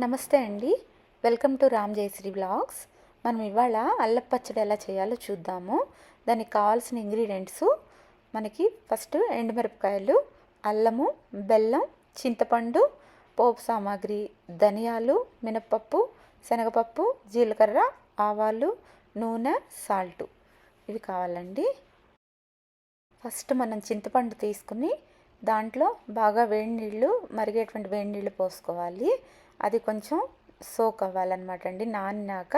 నమస్తే అండి. Welcome to Ram Jayashree blogs. మనం ఇవాళ అల్లం పచ్చడి ఎలా చేయాలో చూద్దాము. దానికి కావాల్సిన ఇంగ్రీడియంట్స్ మనకి ఫస్ట్ ఎండుమిరపకాయలు అల్లము బెల్లం చింతపండు పోపు సామాగ్రి ధనియాలు మినప్పప్పు శనగపప్పు జీలకర్ర ఆవాలు నూనె సాల్ట్ ఇవి కావాలండి. ఫస్ట్ మనం చింతపండు తీసుకుని దాంట్లో బాగా వేడి నీళ్ళు మరిగేటువంటి వేడి నీళ్ళు పోసుకోవాలి. అది కొంచెం సోక్ అవ్వాలన్నమాట అండి. నానినాక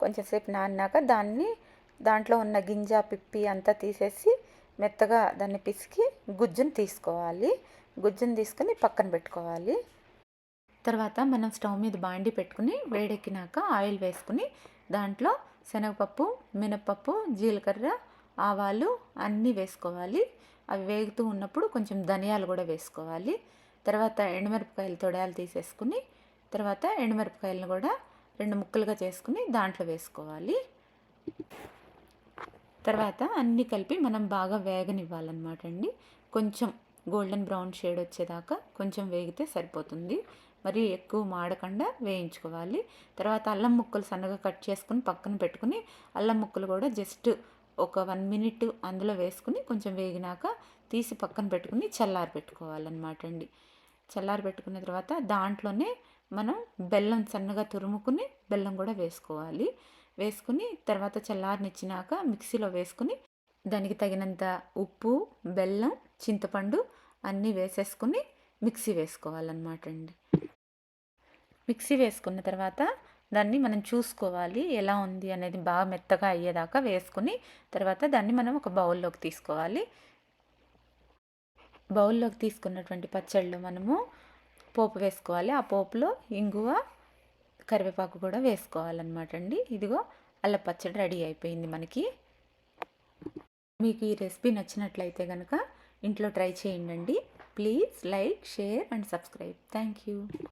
కొంచెంసేపు నానినాక దాన్ని దాంట్లో ఉన్న గింజ పిప్పి అంతా తీసేసి మెత్తగా దాన్ని పిసికి గుజ్జును తీసుకోవాలి. గుజ్జును తీసుకుని పక్కన పెట్టుకోవాలి. తర్వాత మనం స్టవ్ మీద బాండి పెట్టుకుని వేడెక్కినాక ఆయిల్ వేసుకుని దాంట్లో శనగపప్పు మినపప్పు జీలకర్ర ఆవాలు అన్నీ వేసుకోవాలి. అవి వేగుతూ ఉన్నప్పుడు కొంచెం ధనియాలు కూడా వేసుకోవాలి. తర్వాత ఎండుమిరపకాయలు తొడాలు తీసేసుకుని తర్వాత ఎండుమిరపకాయలను కూడా రెండు ముక్కలుగా చేసుకుని దాంట్లో వేసుకోవాలి. తర్వాత అన్నీ కలిపి మనం బాగా వేగనివ్వాలన్నమాట అండి. కొంచెం గోల్డెన్ బ్రౌన్ షేడ్ వచ్చేదాకా కొంచెం వేగితే సరిపోతుంది. మరి ఎక్కువ మాడకుండా వేయించుకోవాలి. తర్వాత అల్లం ముక్కలు సన్నగా కట్ చేసుకుని పక్కన పెట్టుకుని అల్లం ముక్కలు కూడా జస్ట్ ఒక వన్ మినిట్ అందులో వేసుకుని కొంచెం వేగినాక తీసి పక్కన పెట్టుకుని చల్లారి పెట్టుకోవాలన్నమాట అండి. చల్లారి పెట్టుకున్న తర్వాత దాంట్లోనే మనం బెల్లం సన్నగా తురుముకుని బెల్లం కూడా వేసుకోవాలి. వేసుకుని తర్వాత చల్లారనిచ్చినాక మిక్సీలో వేసుకుని దానికి తగినంత ఉప్పు బెల్లం చింతపండు అన్నీ వేసేసుకుని మిక్సీ వేసుకోవాలన్నమాట అండి. మిక్సీ వేసుకున్న తర్వాత దాన్ని మనం చూసుకోవాలి. ఎలా ఉంది అనేది బాగా మెత్తగా అయ్యేదాకా వేసుకుని తర్వాత దాన్ని మనం ఒక బౌల్లోకి తీసుకోవాలి. బౌల్లోకి తీసుకున్నటువంటి పచ్చళ్ళు మనము పోపు వేసుకోవాలి. ఆ పోపులో ఇంగువ కరివేపాకు కూడా వేసుకోవాలన్నమాట అండి. ఇదిగో అల్ల పచ్చడి రెడీ అయిపోయింది మనకి. మీకు ఈ రెసిపీ నచ్చినట్లయితే కనుక ఇంట్లో ట్రై చేయండి please like share and subscribe. Thank you.